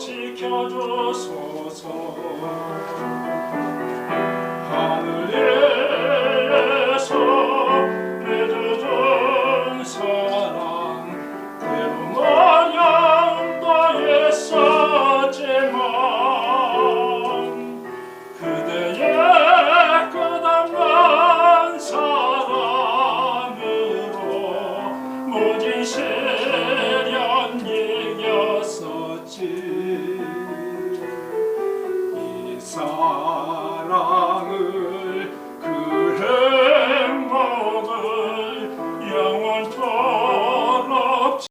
지켜줘서 시련 이겼었지. 이사